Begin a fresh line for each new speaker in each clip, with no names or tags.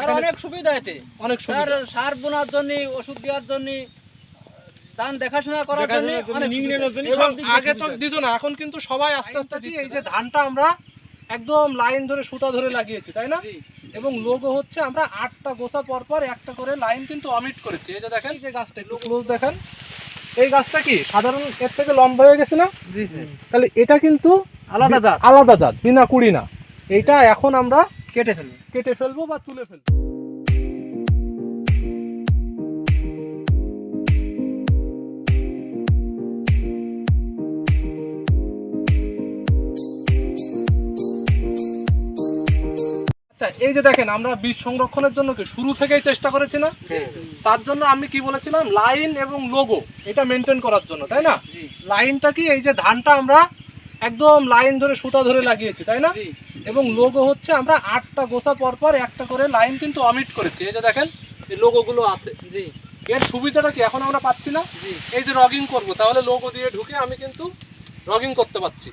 Sir অনেক সুবিধা এতে
অনেক
স্যার সার বোনার জন্য ওষুধ দেওয়ার জন্য ধান দেখাশোনা করার জন্য
আগে তো দিত না এখন কিন্তু সবাই আস্তে আস্তে কি এই যে ধানটা আমরা একদম লাইন ধরে সুতা ধরে লাগিয়েছি তাই না? এবং লোগো হচ্ছে আমরা আটটা গোছা পর পর একটা করে লাইন কিন্তু অমিট করেছি। এই যে দেখেন যে গাছটা ক্লোজ দেখেন। এই গাছটা কি? সাধারণ এর থেকে লম্বা হয়ে গেছে না? তাহলে এটা কিন্তু
আলাদা জাত।
আলাদা জাত বিনা কুড়ি না। এইটা এখন আমরা
কেটে ফেলব।
কেটে ফেলব বা তুলে ফেলব? আচ্ছা এই যে দেখেন আমরা বীজ সংরক্ষণের জন্য কি শুরু থেকেই চেষ্টা করেছি না? তার জন্য আমি কি বলেছিলাম? লাইন এবং লোগো এটা মেনটেন করার জন্য তাই না? লাইনটা কি এই যে ধানটা আমরা একদম লাইন ধরে সুতা ধরে লাগিয়েছি তাই না? এবং লোগো হচ্ছে আমরা আটটা গোছা পর পর একটা করে লাইন কিন্তু অমিট করেছি। এই যে দেখেন এই লোগোগুলো আছে।
জি।
এর সুবিধাটা কি এখন আমরা পাচ্ছি না? এই যে রগিং করব তাহলে লোগো দিয়ে ঢুকে আমি কিন্তু রগিং করতে পারছি।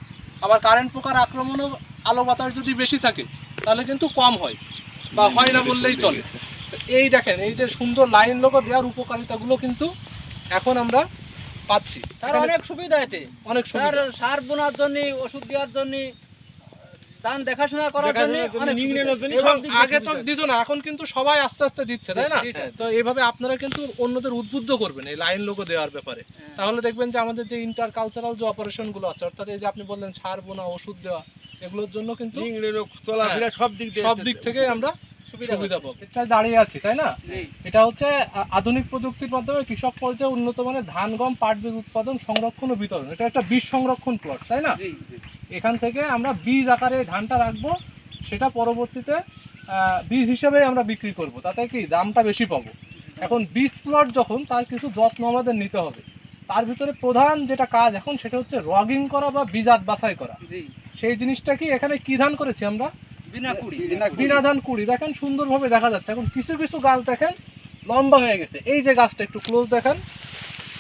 আবার কারেন্ট পোকার আক্রমণও আলো বাতাস যদি বেশি থাকে তাহলে কিন্তু কম হয় বা হয় না বললেই চলে। এই দেখেন এই যে সুন্দর লাইন লোগো দেওয়ার উপকারিতাগুলো কিন্তু এখন আমরা পাচ্ছি।
স্যার অনেক সুবিধা এতে
অনেক
স্যার সার বোনার জন্য ওষুধ দেওয়ার জন্য ধান দেখাশোনা করার জন্য অনেক সুবিধা।
এবং আগে তো দিত না এখন কিন্তু সবাই আস্তে আস্তে দিচ্ছে তাই না? তো এইভাবে আপনারা কিন্তু অন্যদের উদ্বুদ্ধ করবেন এই লাইন লোগো দেওয়ার ব্যাপারে।
হ্যাঁ।
তাহলে দেখবেন যে আমাদের যে ইন্টার কালচারাল যে অপারেশনগুলো আছে অর্থাৎ এই যে আপনি বললেন সার বোনা ওষুধ দেওয়া এগুলোর জন্য কিন্তু
চলাফেরা সব দিক
সব দিক থেকে আমরা
সুবিধা
দাঁড়িয়ে আছি তাই না? এটা হচ্ছে আধুনিক প্রযুক্তির মাধ্যমে কৃষক পর্যায়ে উন্নত মানের ধান গম পাট বীজ উৎপাদন সংরক্ষণ ও বিতরণ। এটা একটা বীজ সংরক্ষণ প্লট তাই না? এখান থেকে আমরা বীজ আকারে ধানটা রাখব সেটা পরবর্তীতে বীজ হিসেবে আমরা বিক্রি করব। তাতে কি দামটা বেশি পাবো। এখন বীজ প্লট যখন তার কিছু যত্ন আমাদের নিতে হবে। তার ভিতরে প্রধান যেটা কাজ এখন সেটা হচ্ছে রগিং করা বা বীজাত বাছাই করা। সেই জিনিসটা কি এখানে কি ধান করেছি আমরা?
বিনা
ধান কুড়ি। দেখেন সুন্দরভাবে দেখা যাচ্ছে। এখন কিছু কিছু গাছ দেখেন লম্বা হয়ে গেছে। এই যে গাছটা একটু ক্লোজ দেখেন।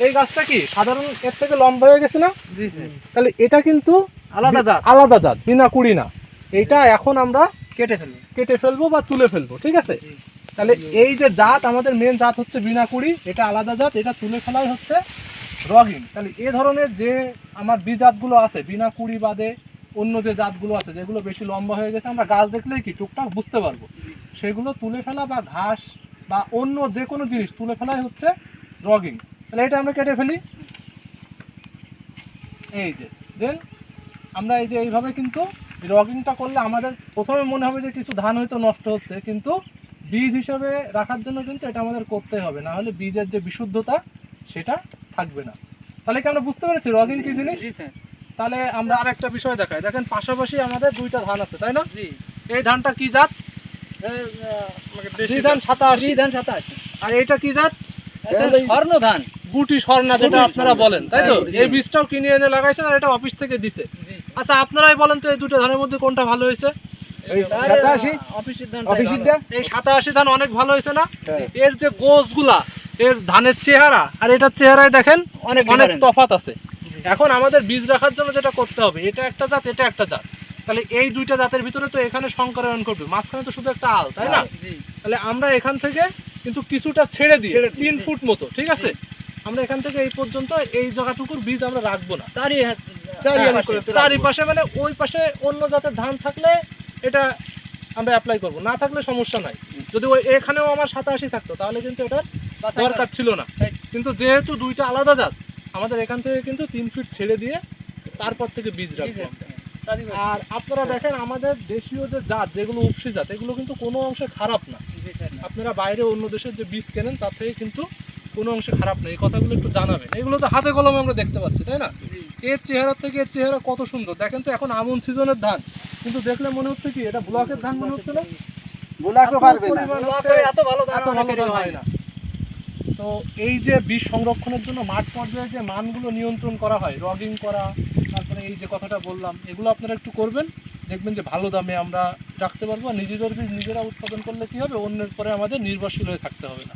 এই গাছটা কি সাধারণ এর থেকে লম্বা হয়ে গেছে না? তাহলে এটা কিন্তু
আলাদা জাত।
আলাদা জাত বিনা কুড়ি না। এইটা এখন আমরা
কেটে ফেলবে।
কেটে ফেলব বা তুলে ফেলব ঠিক আছে? তাহলে এই যে জাত আমাদের মেন জাত হচ্ছে বিনা কুড়ি। এটা আলাদা জাত এটা তুলে ফেলাই হচ্ছে রগিন তাহলে এ ধরনের যে আমার বীজ জাতগুলো আছে বিনা কুড়ি বাদে অন্য যে জাতগুলো আছে, যেগুলো বেশি লম্বা হয়ে গেছে, আমরা গাছ দেখলেই কি টুকটাক বুঝতে পারব। সেগুলো তুলে ফেলা বা ঘাস বা অন্য যে কোনো জিনিস তুলে ফেলাই হচ্ছে রগিং। তাহলে এটা আমরা কেটে ফেলি। এই যে, দেন আমরা এই যে এইভাবে কিন্তু রগিংটা করলে আমাদের প্রথমে মনে হবে যে কিছু ধান হয়তো নষ্ট হচ্ছে, কিন্তু বীজ হিসাবে রাখার জন্য কিন্তু এটা আমাদের করতে হবে। না হলে বীজের যে বিশুদ্ধতা, সেটা থাকবে না। তাহলে কি আমরা বুঝতে পেরেছি রগিং কি জিনিস? তাহলে আমরা আর একটা বিষয় দেখাই। দেখেন পাশাপাশি আমাদের দুইটা ধান আছে তাই না?
জি।
এই ধানটা কি জাত? দেশি ধান সাতাশি।
ধান সাতাশ।
আর এটা কি জাত?
স্বর্ণ ধান।
গুটি স্বর্ণা যেটা আপনারা বলেন তাই তো? এই বীজটাও কিনে এনে লাগাইছেন আর এটা অফিস থেকে দিছে। আচ্ছা আপনারাই বলেন তো এই দুটো ধানের মধ্যে কোনটা ভালো হয়েছে? এই সাতাশি ধান অনেক ভালো হয়েছে না?
হ্যাঁ।
এর যে গোছগুলা এর ধানের চেহারা আর এটার চেহারায় দেখেন
অনেক
অনেক তফাত আছে। এখন আমাদের বীজ রাখার জন্য যেটা করতে হবে এটা একটা জাত এটা একটা জাত। তাহলে এই দুইটা জাতের ভিতরে তো এখানে সংকরায়ন করবে মাঝখানে তো শুধু একটা আল তাই না? তাহলে আমরা এখান থেকে কিন্তু কিছুটা ছেড়ে দিই তিন ফুট মতো ঠিক আছে? আমরা এখান থেকে এই পর্যন্ত এই জায়গাটুকুর বীজ আমরা রাখব না। চারিপাশে মানে ওই পাশে অন্য জাতের ধান থাকলে এটা আমরা অ্যাপ্লাই করব না থাকলে সমস্যা নাই। যদি ওই এখানেও আমার সাতাশি থাকতো তাহলে কিন্তু এটা দরকার ছিল না। কিন্তু যেহেতু দুইটা আলাদা জাত আমাদের এখান থেকে কিন্তু তিন ফিট ছেড়ে দিয়ে তারপর থেকে বীজ রাখব
হাত।
আর আপনারা দেখেন আমাদের দেশীয় যে জাত যেগুলো উপসি জাত এগুলো কিন্তু কোনো অংশে খারাপ না। আপনারা বাইরে অন্য দেশের যে বীজ কেনেন তার থেকে কিন্তু কোনো অংশে খারাপ নেই এই কথাগুলো একটু জানাবেন। এগুলো তো হাতে কলমে আমরা দেখতে পাচ্ছি তাই না? এর চেহারা থেকে এর চেহারা কত সুন্দর। দেখেন তো এখন আমন সিজনের ধান। কিন্তু দেখলে মনে হচ্ছে কি এটা ব্লকের ধান মনে হচ্ছে না?
গোলাকে পারবে না।
ব্লকে এত ভালো ধান
এত ভালো
অনেকেরই
ধান
হয়
হয় না। তো এই যে বীজ সংরক্ষণের জন্য মাঠ পর্যায়ে যে মানগুলো নিয়ন্ত্রণ করা হয়, রগিং করা, তারপরে এই যে কথাটা বললাম, এগুলো আপনারা একটু করবেন, দেখবেন যে ভালো দামে আমরা রাখতে পারব। নিজেদের বীজ নিজেরা উৎপাদন করলে কী হবে? অন্যের পরে আমাদের নির্ভরশীল হয়ে থাকতে হবে না।